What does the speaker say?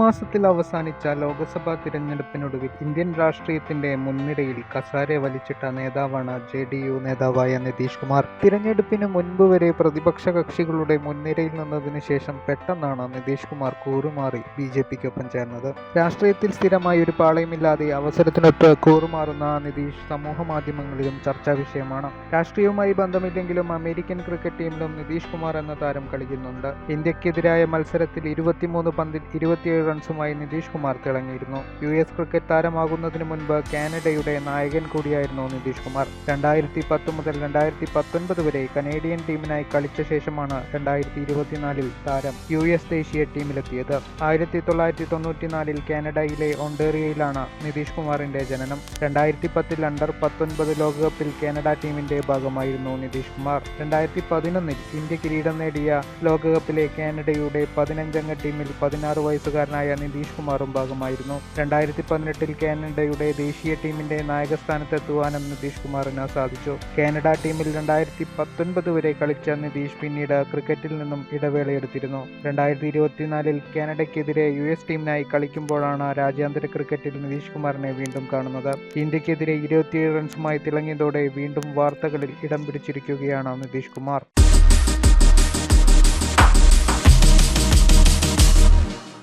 മാസത്തിൽ അവസാനിച്ച ലോക്സഭാ തിരഞ്ഞെടുപ്പിനൊടുവിൽ ഇന്ത്യൻ രാഷ്ട്രീയത്തിന്റെ മുൻനിരയിൽ കസാരെ വലിച്ചിട്ട നേതാവാണ് ജെ ഡി യു നേതാവായ നിതീഷ് കുമാർ. തിരഞ്ഞെടുപ്പിന് മുൻപ് വരെ പ്രതിപക്ഷ കക്ഷികളുടെ മുൻനിരയിൽ നിന്നതിന് ശേഷം പെട്ടെന്നാണ് നിതീഷ് കുമാർ കൂറുമാറി ബി ജെ പിക്കൊപ്പം ചേർന്നത്. രാഷ്ട്രീയത്തിൽ സ്ഥിരമായി ഒരു പാളയമില്ലാതെ അവസരത്തിനൊത്ത് കൂറുമാറുന്ന നിതീഷ് സമൂഹ മാധ്യമങ്ങളിലും ചർച്ചാ വിഷയമാണ്. രാഷ്ട്രീയവുമായി ബന്ധമില്ലെങ്കിലും അമേരിക്കൻ ക്രിക്കറ്റ് ടീമിലും നിതീഷ് കുമാർ എന്ന താരം കളിക്കുന്നുണ്ട്. ഇന്ത്യക്കെതിരായ മത്സരത്തിൽ ഇരുപത്തിമൂന്ന് പന്തിൽ ഇരുപത്തിയേഴ് റൺസുമായി നിതീഷ് കുമാർ തിളങ്ങിയിരുന്നു. യു എസ് ക്രിക്കറ്റ് താരമാകുന്നതിന് മുൻപ് കാനഡയുടെ നായകൻ കൂടിയായിരുന്നു നിതീഷ് കുമാർ. രണ്ടായിരത്തി പത്ത് മുതൽ രണ്ടായിരത്തി പത്തൊൻപത് വരെ കനേഡിയൻ ടീമിനായി കളിച്ച ശേഷമാണ് രണ്ടായിരത്തി ഇരുപത്തിനാലിൽ താരം യു എസ് ദേശീയ ടീമിലെത്തിയത്. ആയിരത്തി തൊള്ളായിരത്തി തൊണ്ണൂറ്റിനാലിൽ കാനഡയിലെ ഒണ്ടേറിയയിലാണ് നിതീഷ് കുമാറിന്റെ ജനനം. രണ്ടായിരത്തി പത്തിൽ അണ്ടർ പത്തൊൻപത് ലോകകപ്പിൽ കാനഡ ടീമിന്റെ ഭാഗമായിരുന്നു നിതീഷ് കുമാർ. രണ്ടായിരത്തി പതിനൊന്നിൽ ഇന്ത്യ കിരീടം നേടിയ ലോകകപ്പിലെ കാനഡയുടെ പതിനഞ്ചംഗ ടീമിൽ പതിനാറ് വയസ്സുകാരനായ നിതീഷ് കുമാറും ഭാഗമായിരുന്നു. രണ്ടായിരത്തി പതിനെട്ടിൽ കാനഡയുടെ ദേശീയ ടീമിന്റെ നായകസ്ഥാനത്തെത്തുവാനും നിതീഷ് കുമാറിന് സാധിച്ചു. കാനഡ ടീമിൽ രണ്ടായിരത്തി പത്തൊൻപത് വരെ കളിച്ച നിതീഷ് പിന്നീട് ക്രിക്കറ്റിൽ നിന്നും ഇടവേളയെടുത്തിരുന്നു. രണ്ടായിരത്തി ഇരുപത്തിനാലിൽ കാനഡയ്ക്കെതിരെ യു എസ് ടീമിനായി കളിക്കുമ്പോഴാണ് രാജ്യാന്തര ക്രിക്കറ്റിൽ നിതീഷ് കുമാറിനെ വീണ്ടും കാണുന്നത്. ഇന്ത്യക്കെതിരെ ഇരുപത്തിയേഴ് റൺസുമായി തിളങ്ങിയതോടെ വീണ്ടും വാർത്തകളിൽ ഇടം പിടിച്ചിരിക്കുകയാണ് നിതീഷ് കുമാർ.